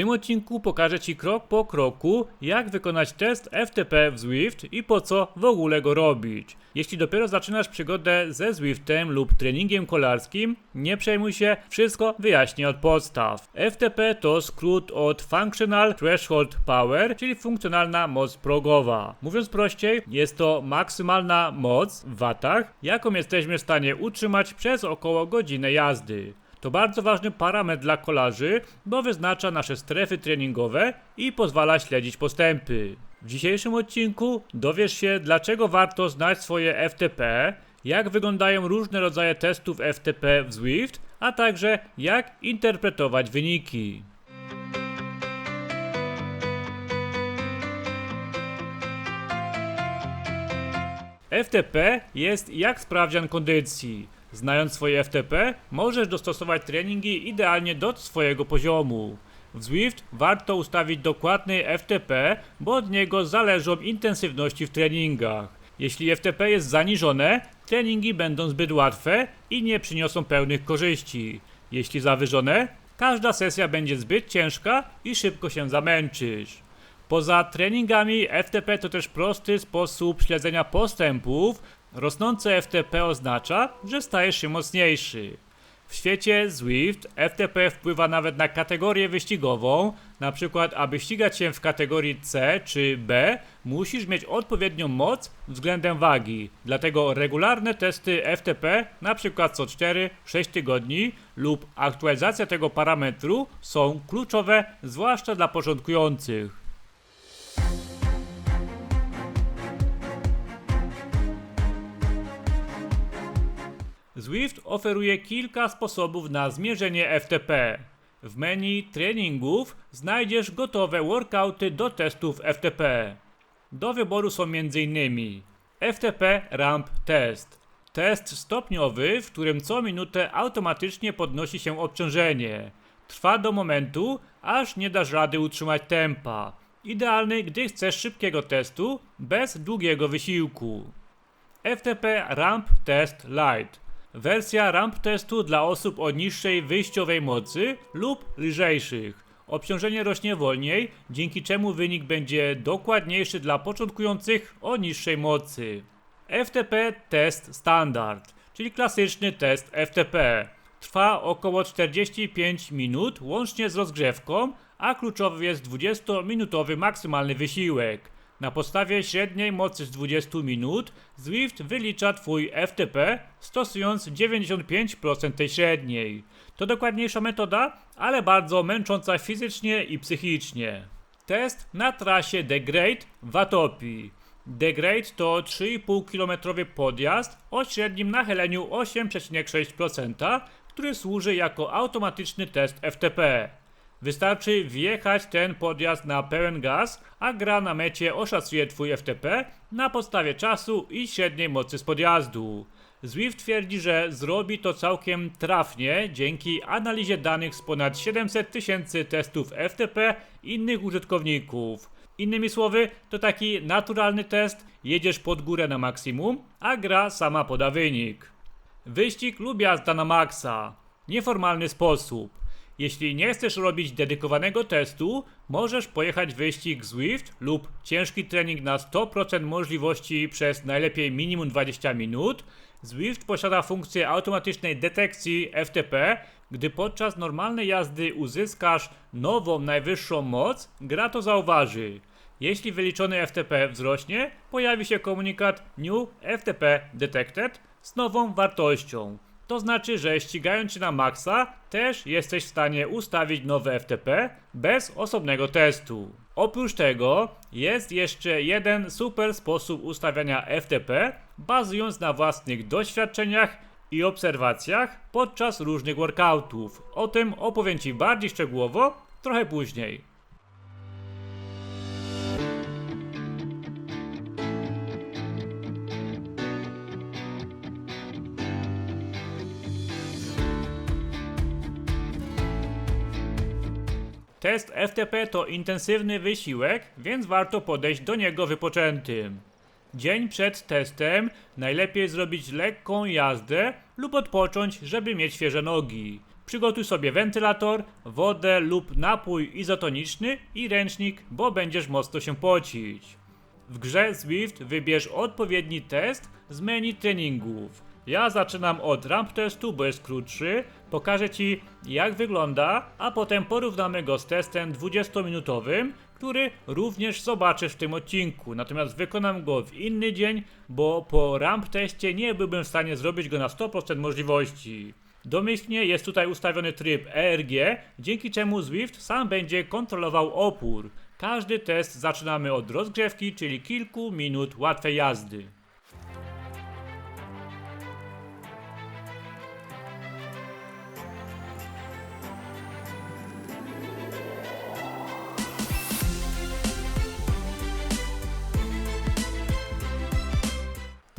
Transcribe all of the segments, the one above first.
tym odcinku pokażę Ci krok po kroku, jak wykonać test FTP w Zwift i po co w ogóle go robić. Jeśli dopiero zaczynasz przygodę ze Zwiftem lub treningiem kolarskim, nie przejmuj się, wszystko wyjaśnię od podstaw. FTP to skrót od Functional Threshold Power, czyli funkcjonalna moc progowa. Mówiąc prościej, jest to maksymalna moc w watach, jaką jesteśmy w stanie utrzymać przez około godzinę jazdy. To bardzo ważny parametr dla kolarzy, bo wyznacza nasze strefy treningowe i pozwala śledzić postępy. W dzisiejszym odcinku dowiesz się, dlaczego warto znać swoje FTP, jak wyglądają różne rodzaje testów FTP w Zwift, a także jak interpretować wyniki. FTP jest jak sprawdzian kondycji. Znając swoje FTP, możesz dostosować treningi idealnie do swojego poziomu. W Zwift warto ustawić dokładny FTP, bo od niego zależą intensywności w treningach. Jeśli FTP jest zaniżone, treningi będą zbyt łatwe i nie przyniosą pełnych korzyści. Jeśli zawyżone, każda sesja będzie zbyt ciężka i szybko się zamęczysz. Poza treningami FTP to też prosty sposób śledzenia postępów. Rosnące FTP oznacza, że stajesz się mocniejszy. W świecie Zwift FTP wpływa nawet na kategorię wyścigową. Na przykład, aby ścigać się w kategorii C czy B, musisz mieć odpowiednią moc względem wagi. Dlatego regularne testy FTP, przykład co 4-6 tygodni lub aktualizacja tego parametru są kluczowe, zwłaszcza dla początkujących. Zwift oferuje kilka sposobów na zmierzenie FTP. W menu treningów znajdziesz gotowe workouty do testów FTP. Do wyboru są m.in. FTP Ramp Test. Test stopniowy, w którym co minutę automatycznie podnosi się obciążenie. Trwa do momentu, aż nie dasz rady utrzymać tempa. Idealny, gdy chcesz szybkiego testu bez długiego wysiłku. FTP Ramp Test Lite. Wersja ramp testu dla osób o niższej wyjściowej mocy lub lżejszych. Obciążenie rośnie wolniej, dzięki czemu wynik będzie dokładniejszy dla początkujących o niższej mocy. FTP Test Standard, czyli klasyczny test FTP. Trwa około 45 minut łącznie z rozgrzewką, a kluczowy jest 20-minutowy maksymalny wysiłek. Na podstawie średniej mocy z 20 minut Zwift wylicza Twój FTP stosując 95% tej średniej. To dokładniejsza metoda, ale bardzo męcząca fizycznie i psychicznie. Test na trasie The Great w Atopii. The Great to 3,5 km podjazd o średnim nachyleniu 8,6%, który służy jako automatyczny test FTP. Wystarczy wjechać ten podjazd na pełen gaz, a gra na mecie oszacuje Twój FTP na podstawie czasu i średniej mocy z podjazdu. Zwift twierdzi, że zrobi to całkiem trafnie dzięki analizie danych z ponad 700 tysięcy testów FTP innych użytkowników. Innymi słowy, to taki naturalny test, jedziesz pod górę na maksimum, a gra sama poda wynik. Wyścig lub jazda na maksa. Nieformalny sposób. Jeśli nie chcesz robić dedykowanego testu, możesz pojechać wyścig Zwift lub ciężki trening na 100% możliwości przez najlepiej minimum 20 minut. Zwift posiada funkcję automatycznej detekcji FTP. Gdy podczas normalnej jazdy uzyskasz nową najwyższą moc, gra to zauważy. Jeśli wyliczony FTP wzrośnie, pojawi się komunikat New FTP Detected z nową wartością. To znaczy, że ścigając się na maksa, też jesteś w stanie ustawić nowe FTP bez osobnego testu. Oprócz tego jest jeszcze jeden super sposób ustawiania FTP, bazując na własnych doświadczeniach i obserwacjach podczas różnych workoutów. O tym opowiem Ci bardziej szczegółowo trochę później. Test FTP to intensywny wysiłek, więc warto podejść do niego wypoczętym. Dzień przed testem najlepiej zrobić lekką jazdę lub odpocząć, żeby mieć świeże nogi. Przygotuj sobie wentylator, wodę lub napój izotoniczny i ręcznik, bo będziesz mocno się pocić. W grze Swift wybierz odpowiedni test z menu treningów. Ja zaczynam od ramp testu, bo jest krótszy. Pokażę Ci jak wygląda, a potem porównamy go z testem 20-minutowym, który również zobaczysz w tym odcinku. Natomiast wykonam go w inny dzień, bo po ramp teście nie byłbym w stanie zrobić go na 100% możliwości. Domyślnie jest tutaj ustawiony tryb ERG, dzięki czemu Zwift sam będzie kontrolował opór. Każdy test zaczynamy od rozgrzewki, czyli kilku minut łatwej jazdy.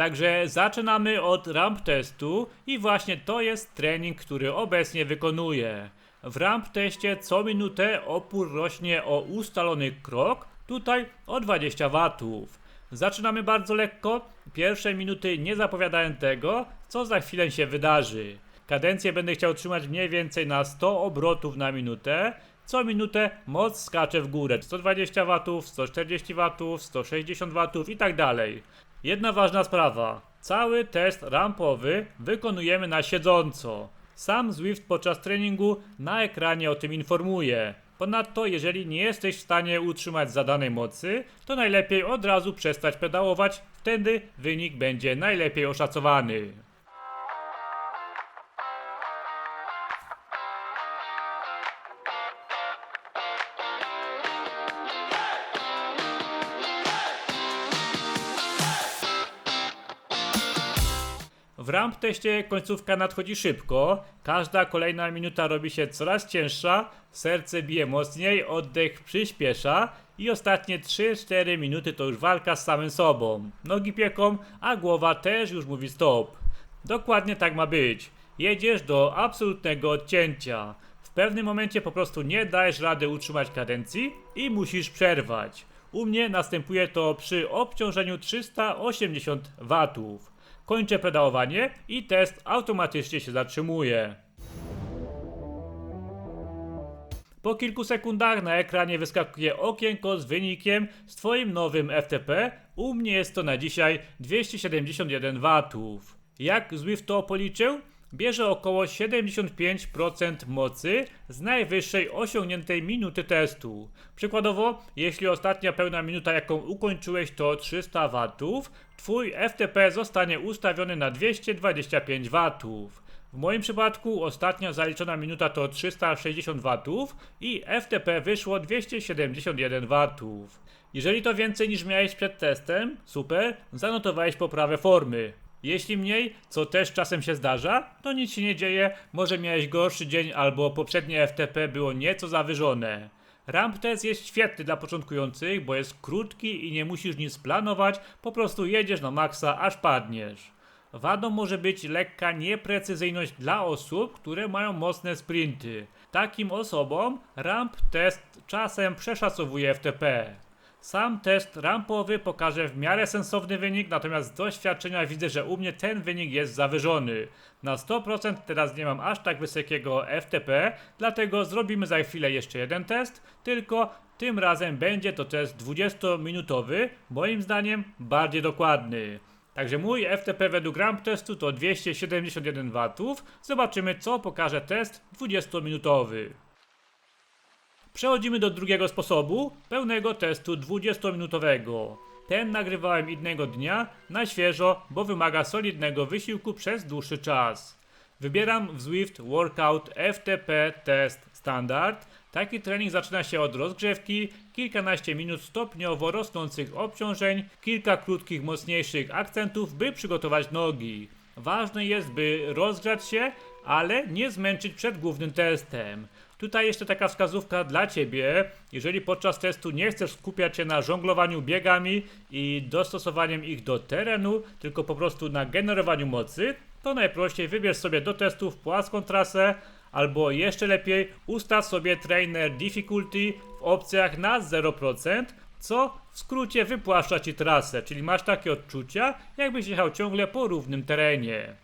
Także zaczynamy od ramp testu i właśnie to jest trening, który obecnie wykonuję. W ramp teście co minutę opór rośnie o ustalony krok, tutaj o 20 watów. Zaczynamy bardzo lekko, pierwsze minuty nie zapowiadają tego, co za chwilę się wydarzy. Kadencję będę chciał trzymać mniej więcej na 100 obrotów na minutę. Co minutę moc skacze w górę. 120 watów, 140 watów, 160 watów i tak dalej. Jedna ważna sprawa. Cały test rampowy wykonujemy na siedząco. Sam Zwift podczas treningu na ekranie o tym informuje. Ponadto, jeżeli nie jesteś w stanie utrzymać zadanej mocy, to najlepiej od razu przestać pedałować, wtedy wynik będzie najlepiej oszacowany. Ramp teście końcówka nadchodzi szybko, każda kolejna minuta robi się coraz cięższa, serce bije mocniej, oddech przyspiesza i ostatnie 3-4 minuty to już walka z samym sobą. Nogi pieką, a głowa też już mówi stop. Dokładnie tak ma być. Jedziesz do absolutnego odcięcia. W pewnym momencie po prostu nie dajesz rady utrzymać kadencji i musisz przerwać. U mnie następuje to przy obciążeniu 380 watów. Kończę pedałowanie i test automatycznie się zatrzymuje. Po kilku sekundach na ekranie wyskakuje okienko z wynikiem z Twoim nowym FTP. U mnie jest to na dzisiaj 271 watów. Jak Zwift to policzył? Bierze około 75% mocy z najwyższej osiągniętej minuty testu. Przykładowo, jeśli ostatnia pełna minuta, jaką ukończyłeś, to 300 watów, Twój FTP zostanie ustawiony na 225 watów. W moim przypadku ostatnia zaliczona minuta to 360 watów i FTP wyszło 271 watów. Jeżeli to więcej niż miałeś przed testem, super, zanotowałeś poprawę formy. Jeśli mniej, co też czasem się zdarza, to nic się nie dzieje, może miałeś gorszy dzień albo poprzednie FTP było nieco zawyżone. Ramp test jest świetny dla początkujących, bo jest krótki i nie musisz nic planować, po prostu jedziesz na maksa aż padniesz. Wadą może być lekka nieprecyzyjność dla osób, które mają mocne sprinty. Takim osobom ramp test czasem przeszacowuje FTP. Sam test rampowy pokaże w miarę sensowny wynik, natomiast z doświadczenia widzę, że u mnie ten wynik jest zawyżony. Na 100% teraz nie mam aż tak wysokiego FTP, dlatego zrobimy za chwilę jeszcze jeden test, tylko tym razem będzie to test 20-minutowy, moim zdaniem bardziej dokładny. Także mój FTP według ramp testu to 271 watów. Zobaczymy co pokaże test 20-minutowy. Przechodzimy do drugiego sposobu, pełnego testu 20-minutowego. Ten nagrywałem innego dnia, na świeżo, bo wymaga solidnego wysiłku przez dłuższy czas. Wybieram w Zwift Workout FTP Test Standard. Taki trening zaczyna się od rozgrzewki, kilkanaście minut stopniowo rosnących obciążeń, kilka krótkich, mocniejszych akcentów, by przygotować nogi. Ważne jest, by rozgrzać się, ale nie zmęczyć przed głównym testem. Tutaj jeszcze taka wskazówka dla Ciebie. Jeżeli podczas testu nie chcesz skupiać się na żonglowaniu biegami i dostosowaniu ich do terenu, tylko po prostu na generowaniu mocy, to najprościej wybierz sobie do testów płaską trasę, albo jeszcze lepiej ustaw sobie trainer difficulty w opcjach na 0%, co w skrócie wypłaszcza Ci trasę, czyli masz takie odczucia, jakbyś jechał ciągle po równym terenie.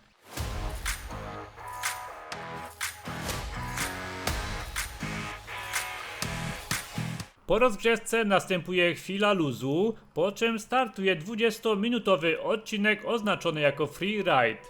Po rozgrzewce następuje chwila luzu, po czym startuje 20-minutowy odcinek oznaczony jako free ride.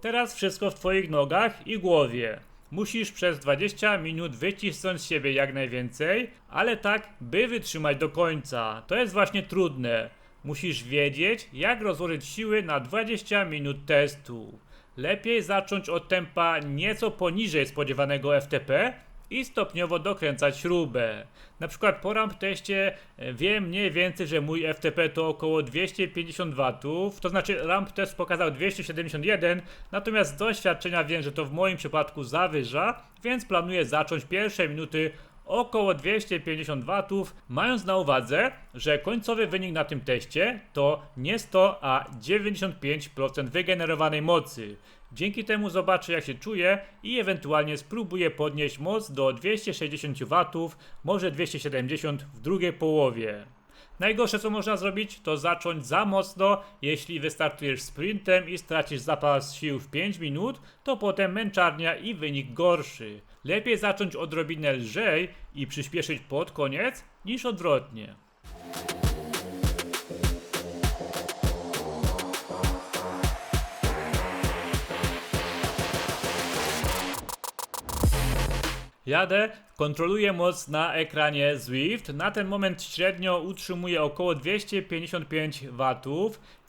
Teraz wszystko w Twoich nogach i głowie. Musisz przez 20 minut wycisnąć z siebie jak najwięcej, ale tak, by wytrzymać do końca. To jest właśnie trudne. Musisz wiedzieć, jak rozłożyć siły na 20 minut testu. Lepiej zacząć od tempa nieco poniżej spodziewanego FTP i stopniowo dokręcać śrubę. Na przykład po ramp teście e, wiem mniej więcej, że mój FTP to około 250 W, to znaczy ramp test pokazał 271, natomiast z doświadczenia wiem, że to w moim przypadku zawyża, więc planuję zacząć pierwsze minuty około 250 W, mając na uwadze, że końcowy wynik na tym teście to nie 100, a 95% wygenerowanej mocy. Dzięki temu zobaczę jak się czuję i ewentualnie spróbuję podnieść moc do 260 W, może 270 w drugiej połowie. Najgorsze co można zrobić to zacząć za mocno, jeśli wystartujesz sprintem i stracisz zapas sił w 5 minut, to potem męczarnia i wynik gorszy. Lepiej zacząć odrobinę lżej i przyspieszyć pod koniec, niż odwrotnie. Jadę, kontroluję moc na ekranie Zwift. Na ten moment średnio utrzymuję około 255 W.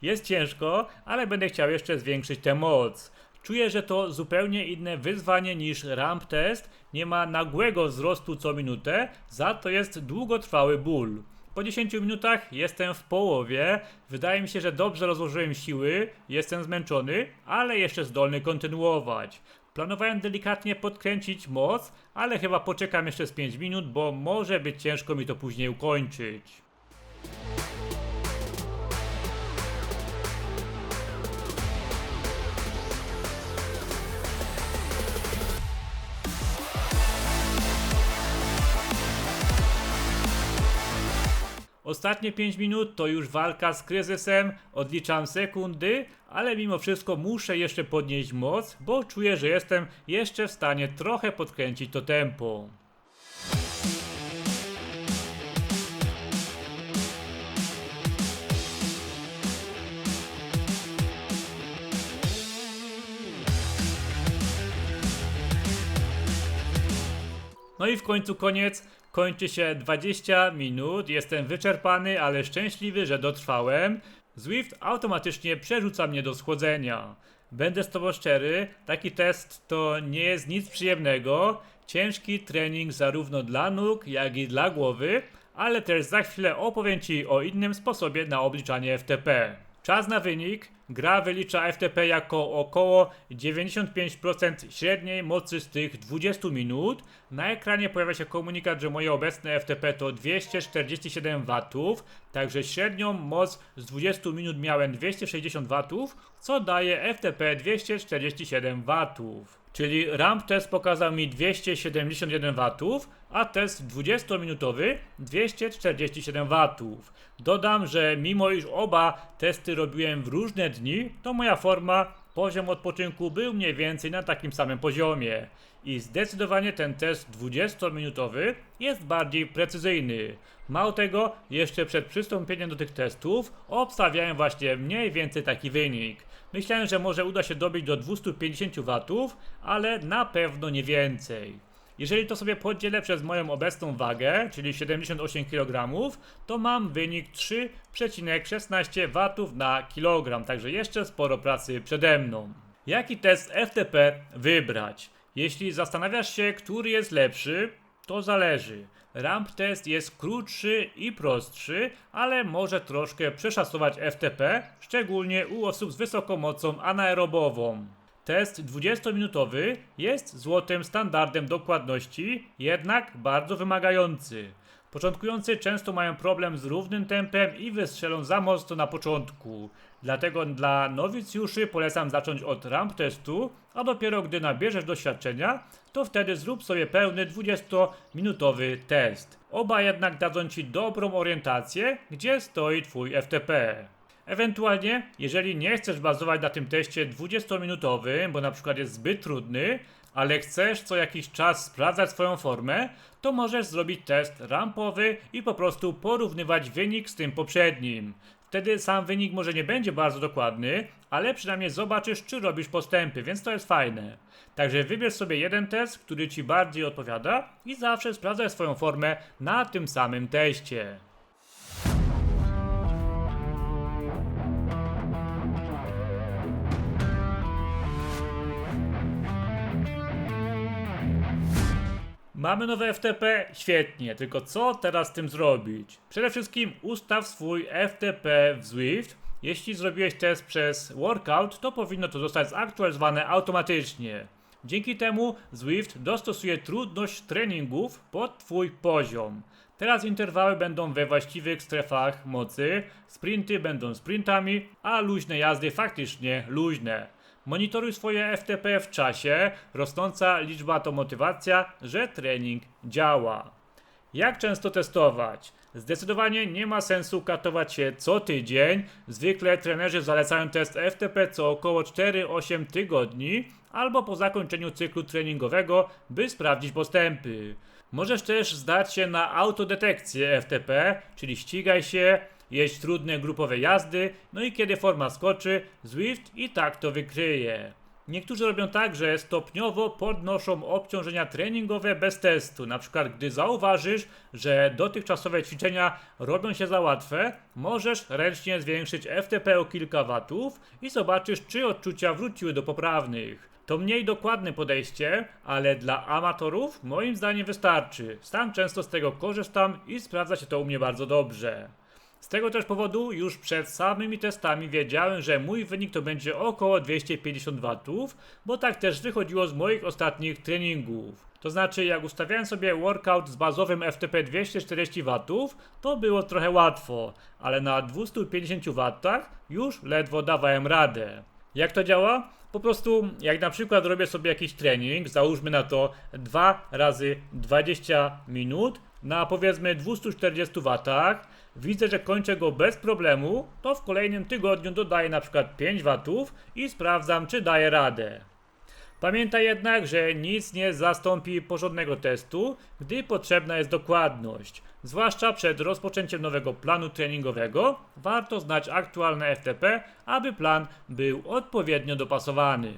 Jest ciężko, ale będę chciał jeszcze zwiększyć tę moc. Czuję, że to zupełnie inne wyzwanie niż ramp test. Nie ma nagłego wzrostu co minutę, za to jest długotrwały ból. Po 10 minutach jestem w połowie. Wydaje mi się, że dobrze rozłożyłem siły, jestem zmęczony, ale jeszcze zdolny kontynuować. Planowałem delikatnie podkręcić moc, ale chyba poczekam jeszcze z 5 minut, bo może być ciężko mi to później ukończyć. Ostatnie 5 minut to już walka z kryzysem, odliczam sekundy, ale mimo wszystko muszę jeszcze podnieść moc, bo czuję, że jestem jeszcze w stanie trochę podkręcić to tempo. No i w końcu koniec. Kończy się 20 minut. Jestem wyczerpany, ale szczęśliwy, że dotrwałem. Zwift automatycznie przerzuca mnie do schłodzenia. Będę z tobą szczery, taki test to nie jest nic przyjemnego. Ciężki trening zarówno dla nóg, jak i dla głowy, ale też za chwilę opowiem Ci o innym sposobie na obliczanie FTP. Czas na wynik. Gra wylicza FTP jako około 95% średniej mocy z tych 20 minut. Na ekranie pojawia się komunikat, że moje obecne FTP to 247 W, także średnią moc z 20 minut miałem 260 W, co daje FTP 247 W. Czyli ramp test pokazał mi 271 W, a test 20-minutowy 247 W. Dodam, że mimo iż oba testy robiłem w różne dni, to moja forma, poziom odpoczynku był mniej więcej na takim samym poziomie. I zdecydowanie ten test 20-minutowy jest bardziej precyzyjny. Mało tego, jeszcze przed przystąpieniem do tych testów obstawiałem właśnie mniej więcej taki wynik. Myślałem, że może uda się dobić do 250 W, ale na pewno nie więcej. Jeżeli to sobie podzielę przez moją obecną wagę, czyli 78 kg, to mam wynik 3,16 W na kilogram, także jeszcze sporo pracy przede mną. Jaki test FTP wybrać? Jeśli zastanawiasz się, który jest lepszy, to zależy. Ramp test jest krótszy i prostszy, ale może troszkę przeszacować FTP, szczególnie u osób z wysoką mocą anaerobową. Test 20-minutowy jest złotym standardem dokładności, jednak bardzo wymagający. Początkujący często mają problem z równym tempem i wystrzelą za mocno na początku. Dlatego dla nowicjuszy polecam zacząć od ramp testu, a dopiero gdy nabierzesz doświadczenia, to wtedy zrób sobie pełny 20-minutowy test. Oba jednak dadzą Ci dobrą orientację, gdzie stoi Twój FTP. Ewentualnie, jeżeli nie chcesz bazować na tym teście 20-minutowym, bo na przykład jest zbyt trudny, ale chcesz co jakiś czas sprawdzać swoją formę, to możesz zrobić test rampowy i po prostu porównywać wynik z tym poprzednim. Wtedy sam wynik może nie będzie bardzo dokładny, ale przynajmniej zobaczysz, czy robisz postępy, więc to jest fajne. Także wybierz sobie jeden test, który ci bardziej odpowiada i zawsze sprawdzaj swoją formę na tym samym teście. Mamy nowe FTP? Świetnie, tylko co teraz z tym zrobić? Przede wszystkim ustaw swój FTP w Zwift. Jeśli zrobiłeś test przez workout, to powinno to zostać zaktualizowane automatycznie. Dzięki temu Zwift dostosuje trudność treningów pod Twój poziom. Teraz interwały będą we właściwych strefach mocy, sprinty będą sprintami, a luźne jazdy faktycznie luźne. Monitoruj swoje FTP w czasie, rosnąca liczba to motywacja, że trening działa. Jak często testować? Zdecydowanie nie ma sensu katować się co tydzień. Zwykle trenerzy zalecają test FTP co około 4-8 tygodni albo po zakończeniu cyklu treningowego, by sprawdzić postępy. Możesz też zdać się na autodetekcję FTP, czyli ścigaj się, jeść trudne grupowe jazdy, no i kiedy forma skoczy, Zwift i tak to wykryje. Niektórzy robią tak, że stopniowo podnoszą obciążenia treningowe bez testu. Na przykład, gdy zauważysz, że dotychczasowe ćwiczenia robią się za łatwe, możesz ręcznie zwiększyć FTP o kilka watów i zobaczysz, czy odczucia wróciły do poprawnych. To mniej dokładne podejście, ale dla amatorów moim zdaniem wystarczy. Sam często z tego korzystam i sprawdza się to u mnie bardzo dobrze. Z tego też powodu już przed samymi testami wiedziałem, że mój wynik to będzie około 250 W, bo tak też wychodziło z moich ostatnich treningów. To znaczy, jak ustawiałem sobie workout z bazowym FTP 240 W, to było trochę łatwo, ale na 250 W już ledwo dawałem radę. Jak to działa? Po prostu, jak na przykład robię sobie jakiś trening, załóżmy na to 2 razy 20 minut na powiedzmy 240 W, widzę, że kończę go bez problemu, to w kolejnym tygodniu dodaję na przykład 5 W i sprawdzam, czy daje radę. Pamiętaj jednak, że nic nie zastąpi porządnego testu, gdy potrzebna jest dokładność. Zwłaszcza przed rozpoczęciem nowego planu treningowego, warto znać aktualne FTP, aby plan był odpowiednio dopasowany.